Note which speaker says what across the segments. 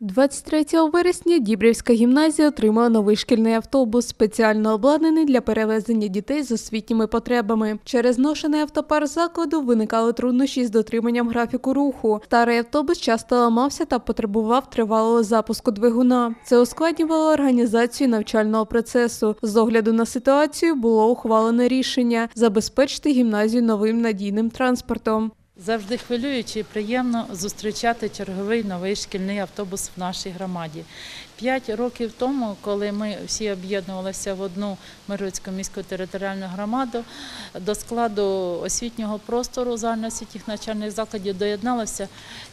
Speaker 1: 23 вересня Дібрівська гімназія отримала новий шкільний автобус, спеціально обладнаний для перевезення дітей з освітніми потребами. Через зношений автопар закладу виникали труднощі з дотриманням графіку руху. Старий автобус часто ламався та потребував тривалого запуску двигуна. Це ускладнювало організацію навчального процесу. З огляду на ситуацію було ухвалене рішення забезпечити гімназію новим надійним транспортом.
Speaker 2: Завжди хвилююче і приємно зустрічати черговий новий шкільний автобус в нашій громаді. П'ять років тому, коли ми всі об'єднувалися в одну Миргородську міську територіальну громаду, до складу освітнього простору загальноосвітніх навчальних закладів доєдналося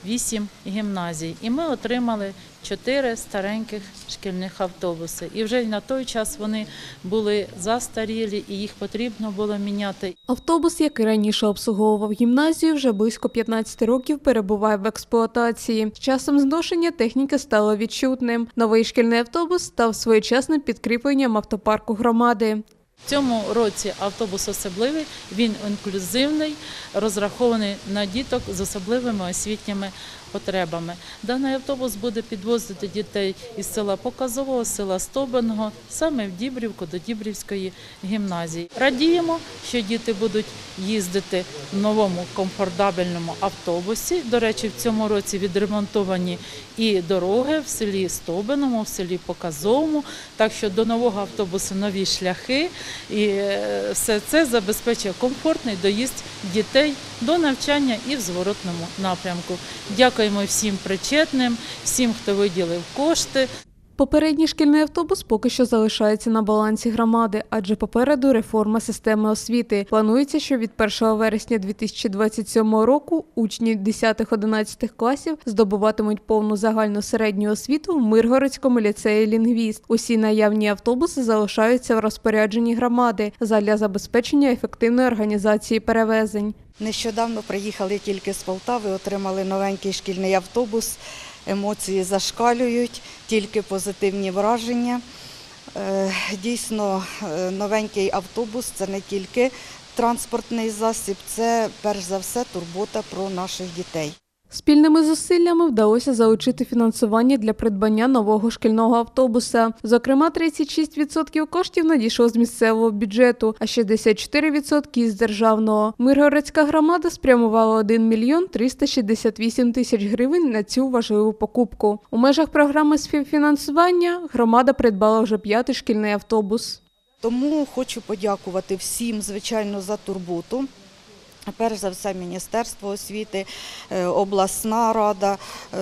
Speaker 2: вісім гімназій. І ми отримали чотири стареньких шкільних автобуси. І вже на той час вони були застарілі і їх потрібно було міняти.
Speaker 1: Автобус, який раніше обслуговував гімназію, вже близько 15 років перебуває в експлуатації. З часом зношення техніки стало відчутним. Новий шкільний автобус став своєчасним підкріпленням автопарку громади.
Speaker 2: В цьому році автобус особливий, він інклюзивний, розрахований на діток з особливими освітніми потребами. Даний автобус буде підвозити дітей із села Показового, села Стобаного, саме в Дібрівку до Дібрівської гімназії. Радіємо, що діти будуть їздити в новому комфортабельному автобусі. До речі, в цьому році відремонтовані і дороги в селі Стобаному, в селі Показовому. Так що до нового автобусу нові шляхи, і е, все це забезпечує комфортний доїзд дітей до навчання і в зворотному напрямку. Дякуємо всім причетним, всім, хто виділив кошти.
Speaker 1: Попередній шкільний автобус поки що залишається на балансі громади, адже попереду реформа системи освіти. Планується, що від 1 вересня 2027 року учні 10-11 класів здобуватимуть повну загальну середню освіту в Миргородському ліцеї Лінгвіст. Усі наявні автобуси залишаються в розпорядженні громади задля забезпечення ефективної організації перевезень.
Speaker 3: Нещодавно приїхали тільки з Полтави, отримали новенький шкільний автобус. Емоції зашкалюють, тільки позитивні враження. Е, Дійсно, е, новенький автобус це не тільки транспортний засіб, це перш за все турбота про наших дітей.
Speaker 1: Спільними зусиллями вдалося залучити фінансування для придбання нового шкільного автобуса. Зокрема, 36% коштів надійшло з місцевого бюджету, а 64% – з державного. Миргородська громада спрямувала 1 мільйон 368 тисяч гривень на цю важливу покупку. У межах програми співфінансування громада придбала вже п'ятий шкільний автобус.
Speaker 3: Тому хочу подякувати всім, звичайно, за турботу. Перш за все, Міністерство освіти, е, обласна рада, е,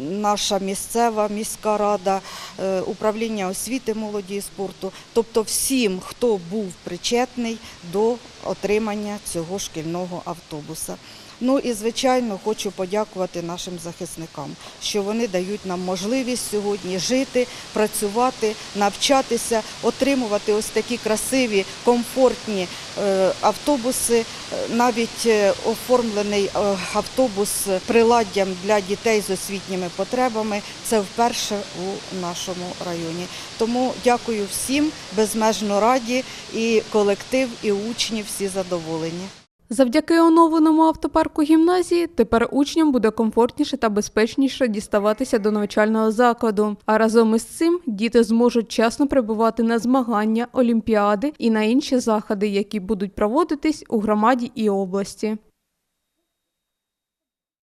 Speaker 3: наша місцева міська рада, е, управління освіти, молоді і спорту, тобто всім, хто був причетний до отримання цього шкільного автобуса. Ну і звичайно хочу подякувати нашим захисникам, що вони дають нам можливість сьогодні жити, працювати, навчатися, отримувати ось такі красиві, комфортні е, автобуси. Е, Навіть е, оформлений автобус приладдям для дітей з освітніми потребами. Це вперше у нашому районі. Тому дякую всім, безмежно раді, і колектив, і учні всі задоволені.
Speaker 1: Завдяки оновленому автопарку гімназії тепер учням буде комфортніше та безпечніше діставатися до навчального закладу. А разом із цим діти зможуть часно прибувати на змагання, олімпіади і на інші заходи, які будуть проводитись у громаді і області.